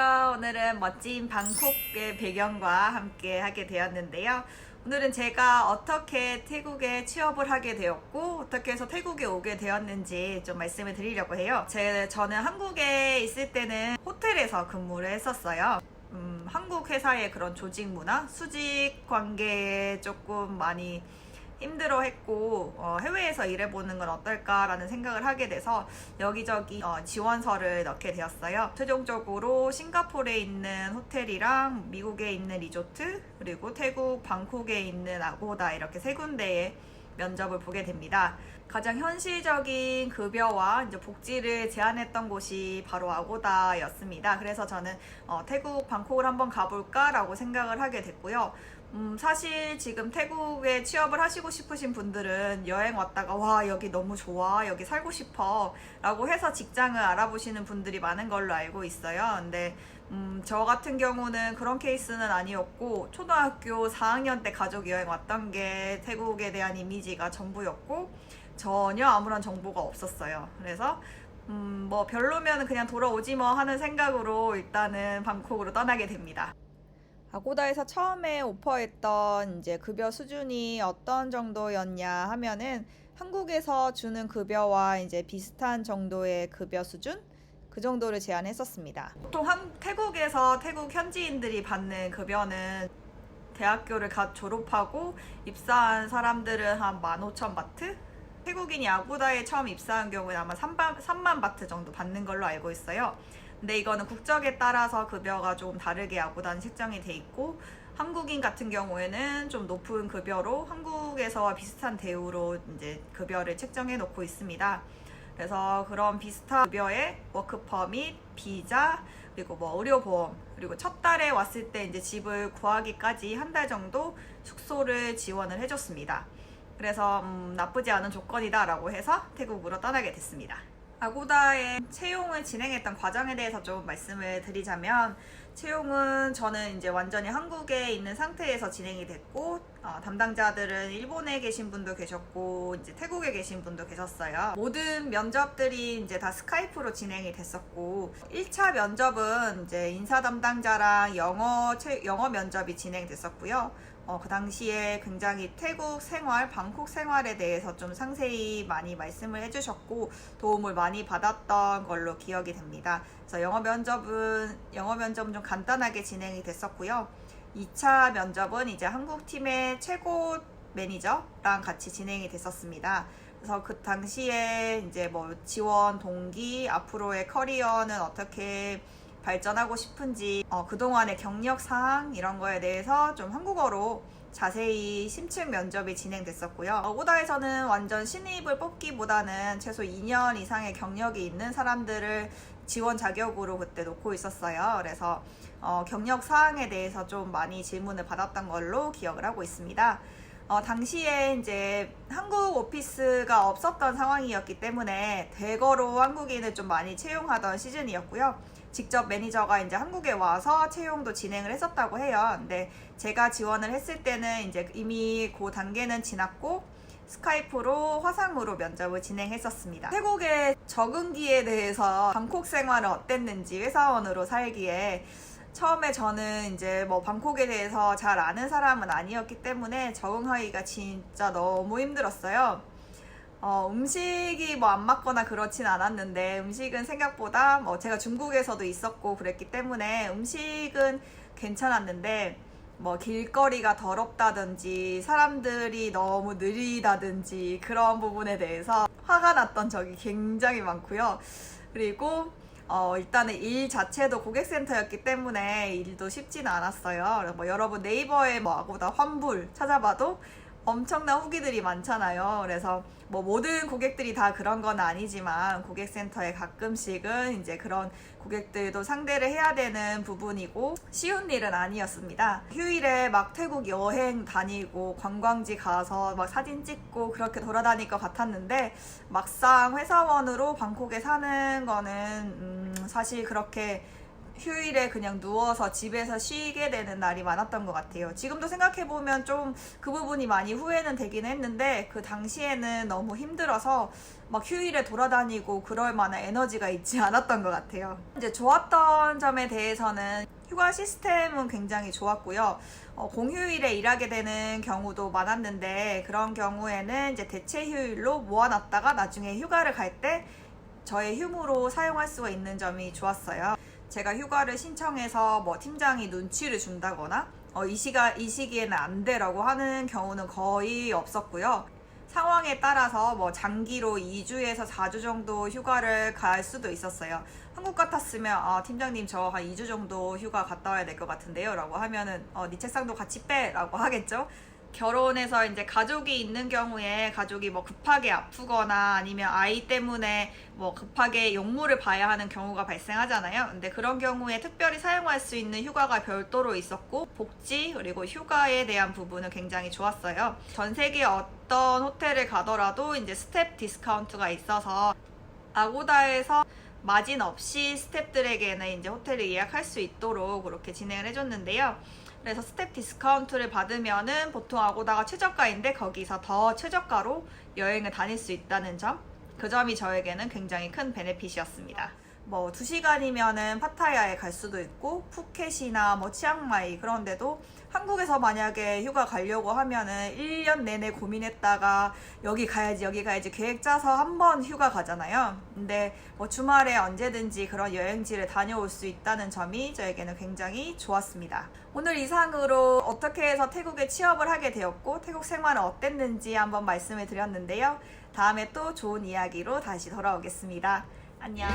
안녕하세요. 오늘은 멋진 방콕의 배경과 함께 하게 되었는데요. 오늘은 제가 어떻게 태국에 취업을 하게 되었고 어떻게 해서 태국에 오게 되었는지 좀 말씀을 드리려고 해요. 제, 저는 한국에 있을 때는 호텔에서 근무를 했었어요. 음, 한국 회사의 그런 조직 문화, 수직 관계에 조금 많이 힘들어 했고 어, 해외에서 일해보는 건 어떨까라는 생각을 하게 돼서 여기저기 어, 지원서를 넣게 되었어요. 최종적으로 싱가포르에 있는 호텔이랑 미국에 있는 리조트 그리고 태국 방콕에 있는 아고다 이렇게 세 군데에 면접을 보게 됩니다. 가장 현실적인 급여와 이제 복지를 제안했던 곳이 바로 아고다였습니다. 그래서 저는 어, 태국 방콕을 한번 가볼까라고 생각을 하게 됐고요. 음, 사실 지금 태국에 취업을 하시고 싶으신 분들은 여행 왔다가 와 여기 너무 좋아. 여기 살고 싶어. 라고 해서 직장을 알아보시는 분들이 많은 걸로 알고 있어요. 근데 음, 저 같은 경우는 그런 케이스는 아니었고 초등학교 4학년 때 가족 여행 왔던 게 태국에 대한 이미지가 전부였고 전혀 아무런 정보가 없었어요. 그래서 음, 뭐 별로면 그냥 돌아오지 뭐 하는 생각으로 일단은 방콕으로 떠나게 됩니다. 아고다에서 처음에 오퍼했던 이제 급여 수준이 어떤 정도였냐 하면은 한국에서 주는 급여와 이제 비슷한 정도의 급여 수준 그 정도를 제안했었습니다. 보통 한, 태국에서 태국 현지인들이 받는 급여는 대학교를 갓 졸업하고 입사한 사람들은 한 15,000 바트? 태국인이 아고다에 처음 입사한 경우는 아마 3만, 3만 바트 정도 받는 걸로 알고 있어요. 근데 이거는 국적에 따라서 급여가 조금 다르게 아고다는 책정이 돼 있고 한국인 같은 경우에는 좀 높은 급여로 한국에서와 비슷한 대우로 이제 급여를 책정해 놓고 있습니다. 그래서 그런 비슷한 급여에 워크퍼밋, 비자, 그리고 뭐 의료보험, 그리고 첫 달에 왔을 때 이제 집을 구하기까지 한 달 정도 숙소를 지원을 해줬습니다. 그래서 음, 나쁘지 않은 조건이다라고 해서 태국으로 떠나게 됐습니다. 아고다의 채용을 진행했던 과정에 대해서 좀 말씀을 드리자면 채용은 저는 이제 완전히 한국에 있는 상태에서 진행이 됐고 어, 담당자들은 일본에 계신 분도 계셨고 이제 태국에 계신 분도 계셨어요. 모든 면접들이 이제 다 스카이프로 진행이 됐었고 1차 면접은 이제 인사 담당자랑 영어 채- 영어 면접이 진행됐었고요. 어, 그 당시에 굉장히 태국 생활, 방콕 생활에 대해서 좀 상세히 많이 말씀을 해주셨고 도움을 많이 받았던 걸로 기억이 됩니다. 그래서 영어 면접은 영어 면접은 좀 간단하게 진행이 됐었고요. 2차 면접은 이제 한국 팀의 최고 매니저랑 같이 진행이 됐었습니다. 그래서 그 당시에 이제 뭐 지원 동기, 앞으로의 커리어는 어떻게 발전하고 싶은지, 어, 그동안의 경력 사항 이런 거에 대해서 좀 한국어로 자세히 심층 면접이 진행됐었고요. 어, 오다에서는 완전 신입을 뽑기보다는 최소 2년 이상의 경력이 있는 사람들을 지원 자격으로 그때 놓고 있었어요. 그래서 어, 경력 사항에 대해서 좀 많이 질문을 받았던 걸로 기억을 하고 있습니다. 어, 당시에 이제 한국 오피스가 없었던 상황이었기 때문에 대거로 한국인을 좀 많이 채용하던 시즌이었고요. 직접 매니저가 이제 한국에 와서 채용도 진행을 했었다고 해요. 근데 제가 지원을 했을 때는 이제 이미 그 단계는 지났고 스카이프로 화상으로 면접을 진행했었습니다. 태국의 적응기에 대해서 방콕 생활은 어땠는지 회사원으로 살기에 처음에 저는 이제 뭐 방콕에 대해서 잘 아는 사람은 아니었기 때문에 적응하기가 진짜 너무 힘들었어요. 어, 음식이 뭐 안 맞거나 그렇진 않았는데 음식은 생각보다 뭐 제가 중국에서도 있었고 그랬기 때문에 음식은 괜찮았는데 뭐 길거리가 더럽다든지 사람들이 너무 느리다든지 그런 부분에 대해서 화가 났던 적이 굉장히 많고요. 그리고 어, 일단은 일 자체도 고객센터였기 때문에 일도 쉽지는 않았어요. 뭐 여러분 네이버에 뭐 아고다 환불 찾아봐도 엄청난 후기들이 많잖아요. 그래서 뭐 모든 고객들이 다 그런 건 아니지만 고객센터에 가끔씩은 이제 그런 고객들도 상대를 해야 되는 부분이고 쉬운 일은 아니었습니다. 휴일에 막 태국 여행 다니고 관광지 가서 막 사진 찍고 그렇게 돌아다닐 것 같았는데 막상 회사원으로 방콕에 사는 거는 음 사실 그렇게 휴일에 그냥 누워서 집에서 쉬게 되는 날이 많았던 것 같아요. 지금도 생각해보면 좀 그 부분이 많이 후회는 되긴 했는데 그 당시에는 너무 힘들어서 막 휴일에 돌아다니고 그럴 만한 에너지가 있지 않았던 것 같아요. 이제 좋았던 점에 대해서는 휴가 시스템은 굉장히 좋았고요. 어, 공휴일에 일하게 되는 경우도 많았는데 그런 경우에는 이제 대체 휴일로 모아놨다가 나중에 휴가를 갈 때 저의 휴무로 사용할 수가 있는 점이 좋았어요. 제가 휴가를 신청해서 뭐 팀장이 눈치를 준다거나 어, 이 시가 이 시기에는 안 돼라고 하는 경우는 거의 없었고요. 상황에 따라서 뭐 장기로 2주에서 4주 정도 휴가를 갈 수도 있었어요. 한국 같았으면 아 팀장님 저 한 2주 정도 휴가 갔다 와야 될 것 같은데요 라고 하면은 어, 네 책상도 같이 빼 라고 하겠죠. 결혼해서 이제 가족이 있는 경우에 가족이 뭐 급하게 아프거나 아니면 아이 때문에 뭐 급하게 용무를 봐야 하는 경우가 발생하잖아요. 근데 그런 경우에 특별히 사용할 수 있는 휴가가 별도로 있었고 복지 그리고 휴가에 대한 부분은 굉장히 좋았어요. 전 세계 어떤 호텔을 가더라도 이제 스텝 디스카운트가 있어서 아고다에서 마진 없이 스탭들에게는 이제 호텔을 예약할 수 있도록 그렇게 진행을 해줬는데요. 그래서 스텝 디스카운트를 받으면은 보통 아고다가 최저가인데 거기서 더 최저가로 여행을 다닐 수 있다는 점. 그 점이 저에게는 굉장히 큰 베네핏이었습니다. 뭐, 두 시간이면은 파타야에 갈 수도 있고, 푸켓이나 뭐, 치앙마이 그런 데도 한국에서 만약에 휴가 가려고 하면은 1년 내내 고민했다가 여기 가야지, 여기 가야지 계획 짜서 한 번 휴가 가잖아요. 근데 뭐 주말에 언제든지 그런 여행지를 다녀올 수 있다는 점이 저에게는 굉장히 좋았습니다. 오늘 이상으로 어떻게 해서 태국에 취업을 하게 되었고, 태국 생활은 어땠는지 한번 말씀을 드렸는데요. 다음에 또 좋은 이야기로 다시 돌아오겠습니다. 안녕.